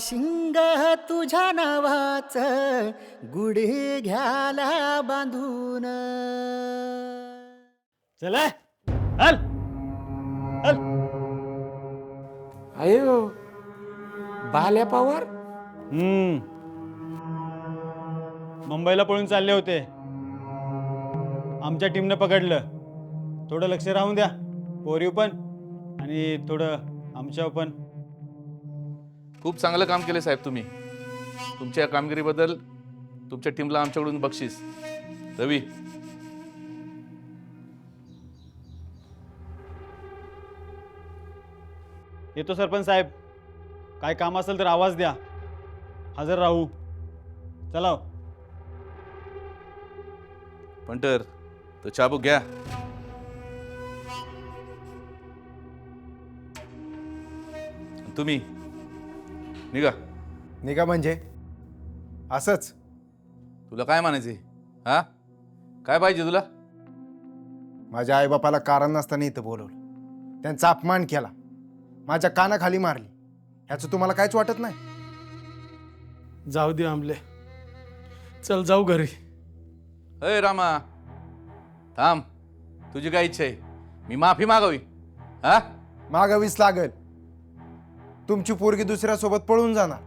शिंग तुझ्या नावाच गुढी घ्याला बांधून. चला हल हल. अयो बाल्या पवार? हम्म. मुंबईला पळून चालले होते. आमच्या टीमनं पकडलं. थोडं लक्ष राहून द्या. पोरीव पण आणि थोडं आमच्यावर पण. खूप चांगलं काम केलं साहेब तुम्ही. तुमच्या कामगिरीबद्दल तुमच्या टीमला आमच्याकडून बक्षीस. रवी. येतो सरपंच साहेब. काय काम असेल तर आवाज द्या. हजर राहू. चला हो. पंटर तो चाबूक घ्या. तुम्ही. निघा. निघा म्हणजे? असंच? तुला काय म्हणायचे हा? काय पाहिजे तुला? माझ्या आईबापाला कारण नसताना इथं बोलवलं. त्यांचा अपमान केला. माझ्या कानाखाली मारली. ह्याचं तुम्हाला काहीच वाटत नाही? जाऊ दे आमले चल जाऊ घरी. अय रामा. थांब. तुझी काय इच्छा आहे? मी माफी मागावी. हा? मागावीच लागल. तुमची पोरगी दुसऱ्यासोबत पळून जाणार.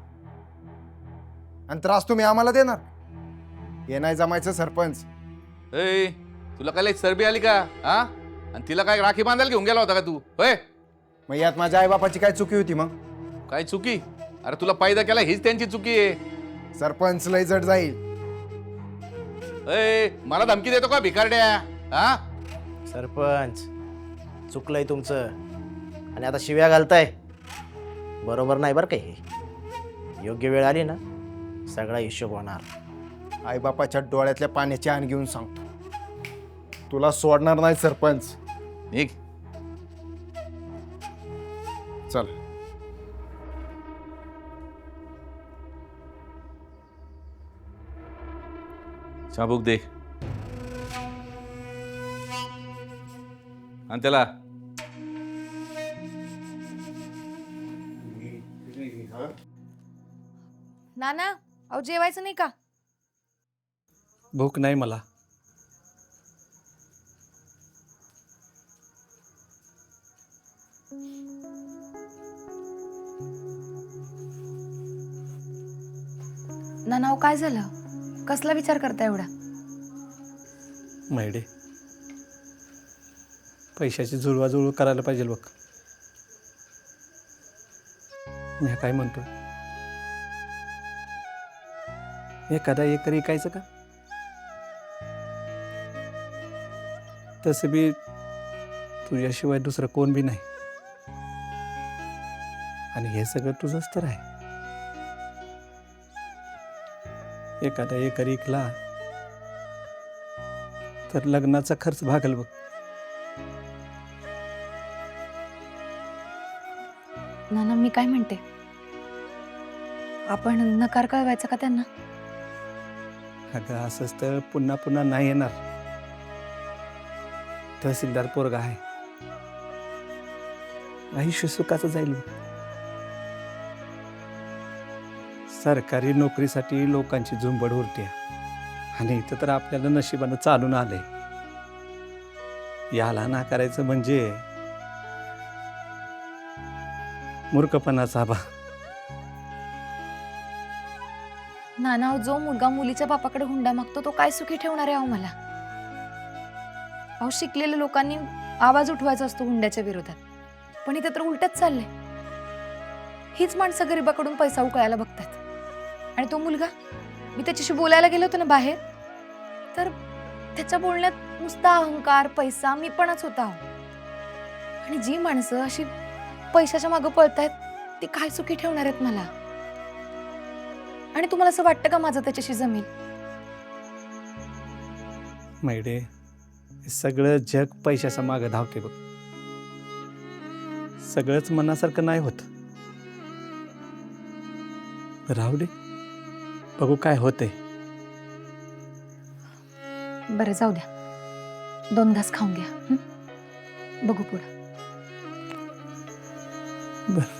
आणि त्रास तुम्ही आम्हाला देणार. हे नाही जमायचं सरपंच. ए तुला काय लई चरबी आली का? हा? आणि तिला काय राखी बांधायला घेऊन गेला होता का तू? होय? मग यात माझ्या आईबापाची काय चुकी होती मग? काय चुकी? अरे तुला पायदा केला हीच त्यांची चुकी आहे. सरपंच लय जड जाईल. ए मला धमकी देतो का भिकारड्या? हा? सरपंच चुकलंय तुमचं. आणि आता शिव्या घालताय. बरोबर नाही बरं का हे. योग्य वेळ आली ना सगळा हिशोब होणार. आईबापाच्या डोळ्यातल्या पाण्याची आण घेऊन सांगतो. तुला सोडणार नाही सरपंच. निघ. चल. चाबूक दे. आणि त्याला. नाना अहो जेवायचं नाही का? भूक नाही मला. नाना अहो काय झालं? कसला विचार करता एवढा? मैडे पैशाची जुळवाजुळव करायला पाहिजे बघ. मी काय म्हणतो एखादा एकर ऐकायचं का? तसं बी तुझ्याशिवाय दुसरं कोण बी नाही. आणि हे सगळं तुझंच तर आहे. एखादा एकर ऐकला तर लग्नाचा खर्च भागल बघ. नाना मी काय म्हणते? आपण नकार कळवायचा का त्यांना? अगं असंच तर पुन्हा पुन्हा नाही येणार. तहसीलदार पोरगा आहे. आयुष्य सुखाचं जाईल. सरकारी नोकरीसाठी लोकांची झुंबड उरते. आणि इथं तर आपल्याला नशिबानं चालून आलंय. याला नाकारायचं म्हणजे मूर्खपणाचा आभा नाना अहो, जो मुलगा मुलीच्या बापाकडे हुंडा मागतो तो काय सुखी ठेवणार आहे अहो मला? अहो शिकलेल्या लोकांनी आवाज उठवायचा असतो हुंड्याच्या विरोधात. पण इथे तर उलटच चाललंय. हीच माणसं गरिबाकडून पैसा उकळायला बघतात. आणि तो मुलगा मी त्याच्याशी बोलायला गेलो होतो ना बाहेर तर त्याच्या बोलण्यात नुसता अहंकार पैसा मी पणच होता अहो. आणि जी माणसं अशी पैशाच्या मागं पळतायत ती काय सुखी ठेवणार आहेत मला? आणि तुम्हाला असं वाटतं का माझं त्याच्याशी जमेल? मैडे सगळं जग पैशाच्या मागं धावते बघ. सगळंच मनासारखं नाही होत. राहू दे. बघू काय होते बरं जाऊ द्या. दोन घास खाऊन घ्या हं? बघू पुढं. बर.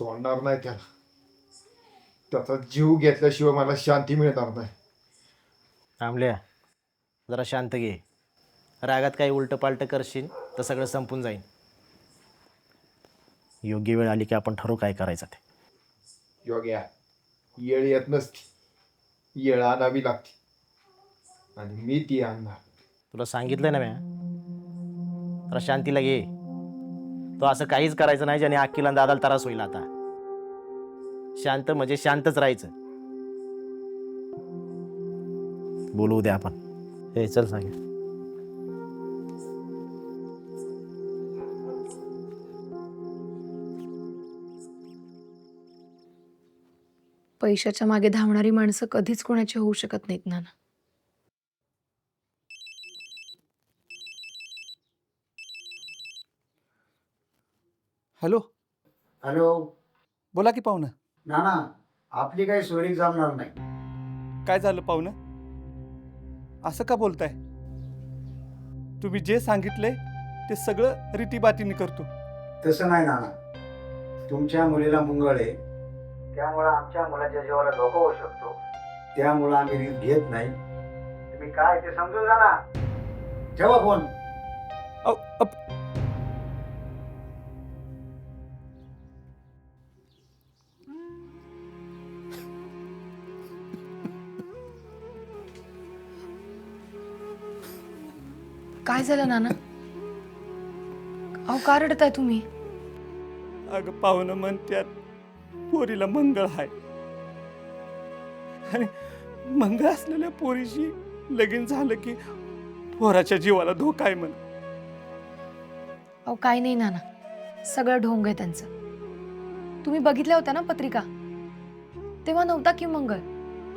सोडणार नाही त्याला. त्याचा जीव घेतल्याशिवाय मला शांती मिळणार नाही. थांबल्या जरा शांत घे. रागात काही उलटं पालटं करशील तर सगळं संपून जाईल योग्य वेळ आली की आपण ठरवू काय करायचं ते. योग्या येळ येत नसती. येळ आणावी लागते. आणि मी ती आणणार. तुला सांगितलं ना म्या? जरा शांतीला घे. तो असं काहीच करायचं नाही ज्याने अक्कीला दादाला त्रास होईल आता. शांत म्हणजे शांतच राहायचं. बोलू उद्या आपण. हे चल सांग. पैशाच्या मागे धावणारी माणसं कधीच कोणाची होऊ शकत नाहीत नाना. हॅलो? हॅलो? बोला की पाहुणं. नाना आपली काही सोयरी जमणार नाही. काय झालं पाहुणं? असं का बोलताय? तुम्ही जे सांगितलंय ते सगळं रीतीबातीने करतो. तसं नाही नाना. तुमच्या मुलीला मुंगळ आहे. त्यामुळं आमच्या मुलाच्या जीवाला धोका होऊ शकतो. त्यामुळं आम्ही रिस्क घेत नाही. तुम्ही काय ते समजून जा ना. ठेवा फोन. काय झालं नाना. अहो का रडताय तुम्ही? अगं पाहुणं म्हणत्यात पोरीला मंगळ हाय. आणि मंगळ असलेल्या पोरीशी लगीन झालं की पोराच्या जीवाला धोका आहे म्हण. अहो काय नाही नाना. सगळं ढोंग आहे त्यांचं. तुम्ही बघितल्या होत्या ना पत्रिका? तेव्हा नव्हता की मंगळ?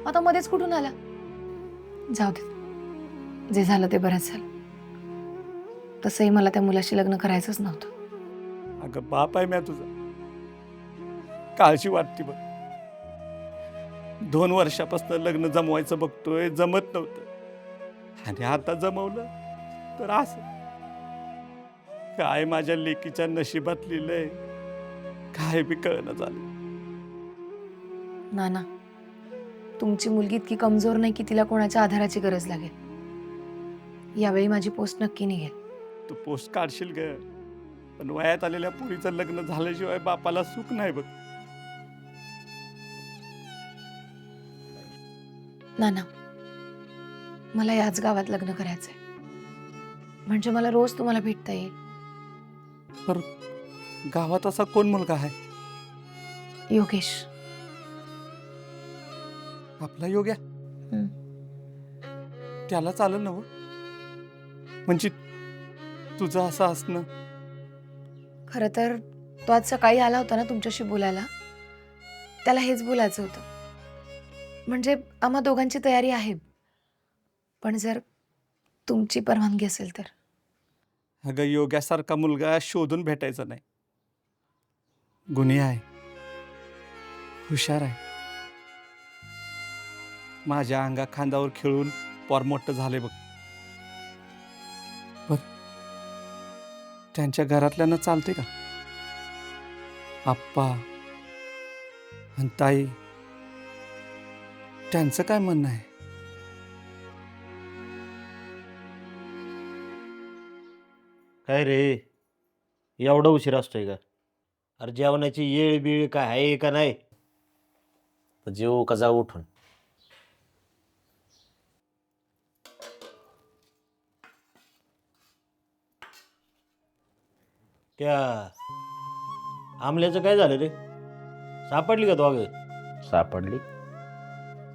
आता मध्येच कुठून आला? जाऊ दे. जे झालं ते बरंच झालं. तसंही मला त्या मुलाशी लग्न करायचंच नव्हतं. अगं बाप आहे म्या तुझा. काळजी वाटते बघ. दोन वर्षापासून लग्न जमवायचं बघतोय जमत नव्हतं. आणि आता जमवलं तर असं. काय माझ्या लेकीच्या नशिबात लिहिलंय काय बी कळणं झालं. नाना तुमची मुलगी इतकी कमजोर नाही की तिला कोणाच्या आधाराची गरज लागेल. यावेळी माझी पोस्ट नक्की निघेल. तू पोस्ट काढशील ग. पण वयात आलेल्या पोरीचं लग्न झाल्याशिवाय बापाला सुख नाही बघ. नाना मला याच गावात लग्न करायचंय. म्हणजे मला रोज तुम्हाला भेटता येईल. गावात असा कोण मुलगा आहे? योगेश. आपला योग्या. त्याला चालेल ना हो? म्हणजे तुझं असं असणं. खरं तर तो आज सकाळी आला होता ना तुमच्याशी बोलायला. त्याला हेच बोलायचं होतं. म्हणजे आम्हा दोघांची तयारी आहे. पण जर तुमची परवानगी असेल तर. अगं योग्यासारखा मुलगा शोधून भेटायचा नाही. गुन्हे आहे. हुशार आहे. माझ्या अंगा खांदावर खेळून पोर मोठं झालंय बघ. त्यांच्या घरातल्यांना चालते का? आप्पा आणि ताई त्यांचं काय म्हणणं आहे? काय रे? एवढा उशीर असतोय का? अरे जेवणाची येळ बिळ काय आहे का नाही? तर जेव का जाऊ उठून? त्या आमल्याचं काय झालं रे? सापडली का तो सापडली?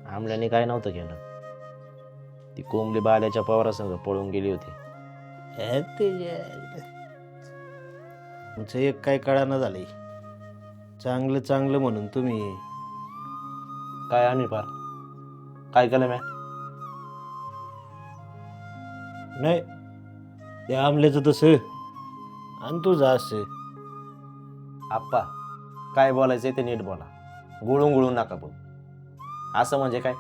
आमल्याने काय नव्हतं केलं. ती कोंबडी बाल्याच्या पवारासंग पळून गेली होती. हे तुमचं एक काय कळाना झालंय. चांगलं चांगलं म्हणून तुम्ही काय आणि पार? काय केलं मॅ नाही ते आमल्याचं तसं आणि तुझं असं. आप्पा काय बोलायचं ते नीट बोला. गुळून गुळून नका बोल. असं म्हणजे काय?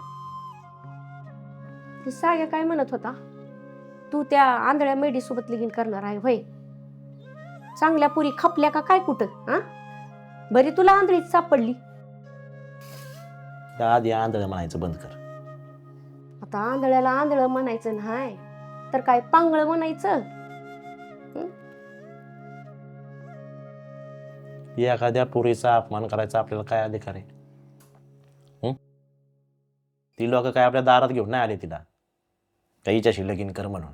ते साग्या काय म्हणत होता? तू त्या आंधळ्या मेढीसोबत लगीन करणार आहे होय? चांगल्या पुरी खपल्या का काय कुठं हा? बरी तुला आंधळीच सापडली. त्या आधी आंधळ म्हणायचं बंद कर. आता आंधळ्याला आंधळ म्हणायचं नाही तर काय पांगळ म्हणायचं? एखाद्या पुरीचा अपमान करायचा आपल्याला काय अधिकार आहे? ती लोक काय आपल्या दारात घेऊन नाही आले तिला? काहीच्याशी लगीन कर म्हणून.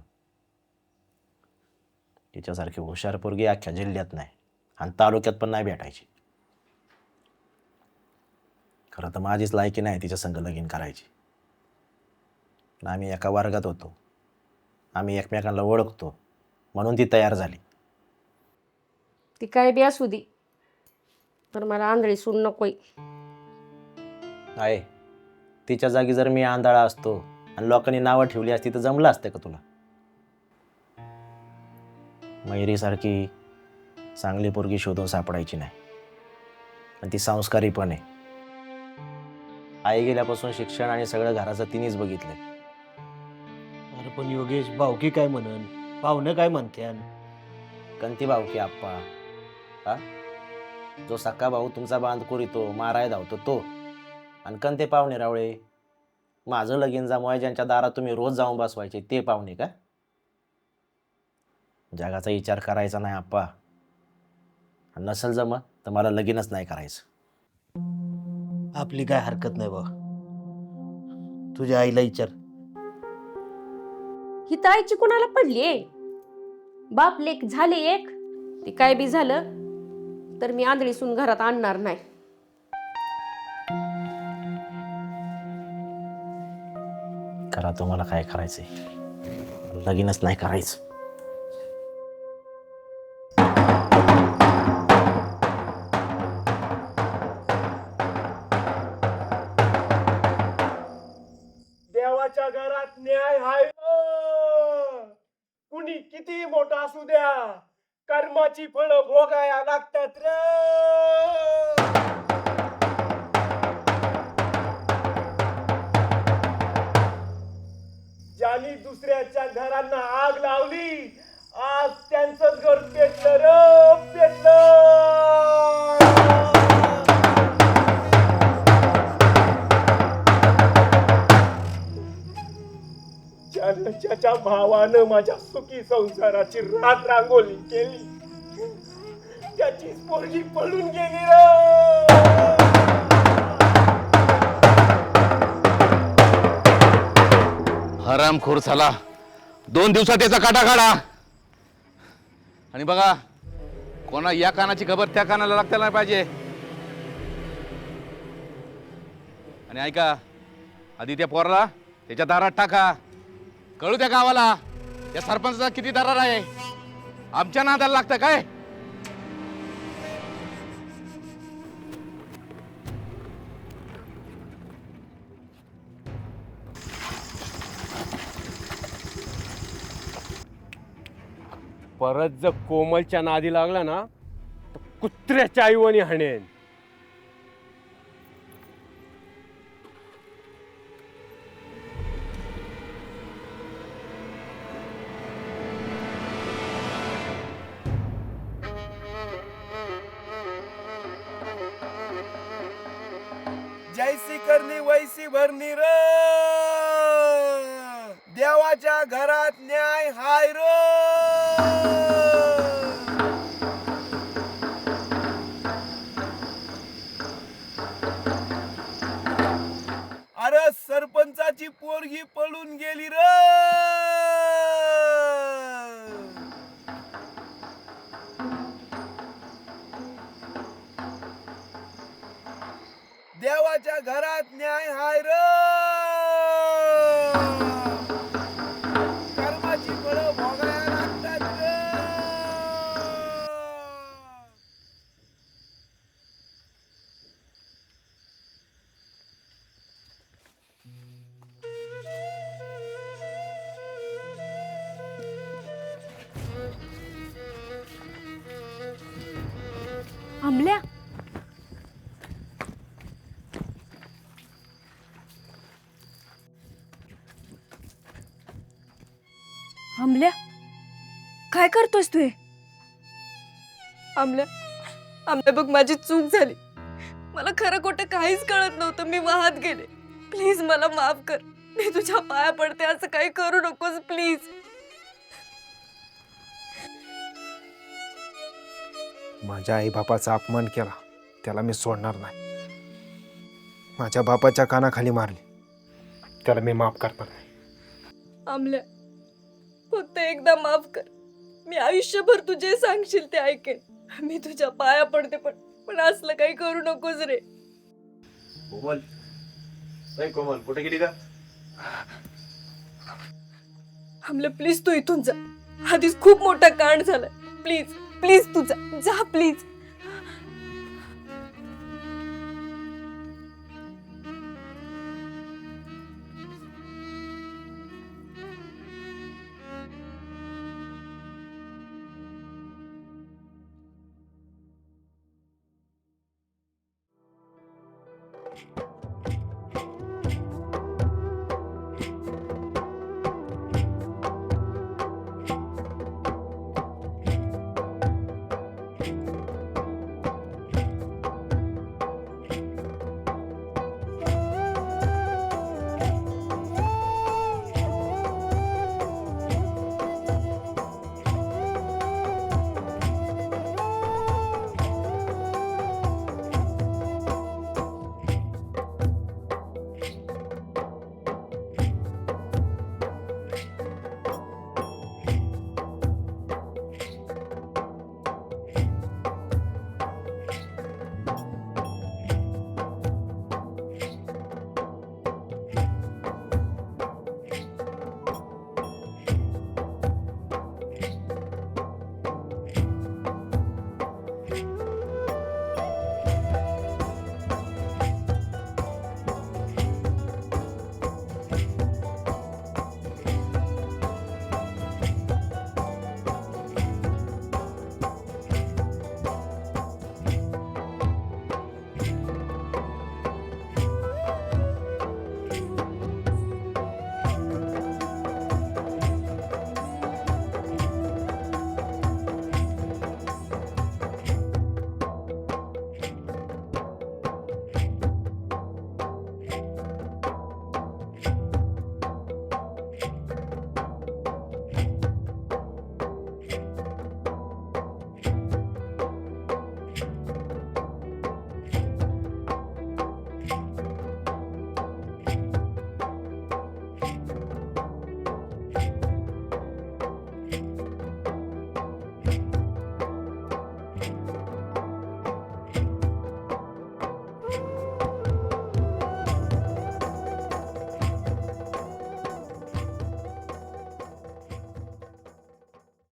तिच्यासारखी हुशार पोरगी अख्ख्या जिल्ह्यात नाही आणि तालुक्यात पण नाही भेटायची. खरं तर माझीच लायकी नाही तिच्या संग लगीन करायची. आम्ही एका वर्गात होतो. आम्ही एकमेकांना ओळखतो. म्हणून ती तयार झाली. ती काय बी असू दे. तर मला आंधळी सून नकोय. आहे. तिच्या जागी जर मी आंधळा असतो आणि लोकांनी नावं ठेवली असती तर जमलं असतं का तुला? मयुरीसारखी चांगली पोरगी शोधून सापडायची नाही. आणि ती संस्कारी पण आहे. आई गेल्यापासून शिक्षण आणि सगळं घराचं तिनेच बघितलंय. अरे पण योगेश भावकी काय म्हणन? पाहुणं काय म्हणत्यान? कंती भाऊ की आप्पा? हा? जो सक्का भाऊ तुमचा बांध कोरितो माराय धावतो तो. आणि कंते पाहुणे रावळे? माझं लगीन जमवाय ज्यांच्या दारात तुम्ही रोज जाऊन बसवायचे ते पाहुणे का? जगाचा विचार करायचा नाही आप्पा. आणि नसल जमत तर मला लगीनच नाही करायचं. आपली काय हरकत नाही बा तुझ्या आईला विचार. ही तर आईची कुणाला पडलीये? बाप लेक झाले एक ती काय बी झालं? तर मी आंधळीसून घरात आणणार नाही. करा तुम्हाला काय करायचंय. लगीनच नाही करायचं. कर्माची फळं भोगाया लागतात रे. ज्यांनी दुसऱ्याच्या घरांना आग लावली आज त्यांचंच घर पेटलं र पेटलं. ज्याच्या भावानं माझ्या सुखी संसाराची रात रांगोली केली त्याची पोरगी पळून गेली हरामखोर झाला दोन दिवसात त्याचा काटा काढा. आणि बघा कोणा या कानाची खबर त्या कानाला लागता नाही पाहिजे. आणि ऐका आधी त्या पोराला त्याच्या दारात टाका. कळू त्या गावाला या सरपंचा किती दरार आहे? आमच्या नादाला लागतं काय? परत जर कोमलच्या नादी लागला ना तर कुत्र्याच्या आईवणी हाणेन. जैसी करणी वैसी भरणी र. देवाच्या घरात न्याय हाय र. अरे सरपंचाची पोरगी पळून गेली र! देवाच्या घरात न्याय हाय र! आमल्या आमल्या काय करतोस तू आमल्या आमल्या बघ माझी चूक झाली. मला खरं खोटं काहीच कळत नव्हतं. मी वाहत गेले. प्लीज मला माफ कर. मी तुझ्या पाया पडते. असं काही करू नकोस प्लीज. माझ्या आईबापाचा अपमान केला. त्याला मी सोडणार नाही. माझ्या बापाच्या कानाखाली मारली. त्याला मी माफ करणार नाही. आमल्या फक्त एकदा माफ कर. मी आयुष्यभर तू जे सांगशील ते ऐकेन. मी तुझ्या पाया पडते पण पण असलं काही करू नकोस रे. कोमल. नाही कोमल कुठे गेली का आमल्या प्लीज तू इथून जा. आधीच खूप मोठा कांड झालाय. प्लीज. प्लीज तू जा जा प्लीज.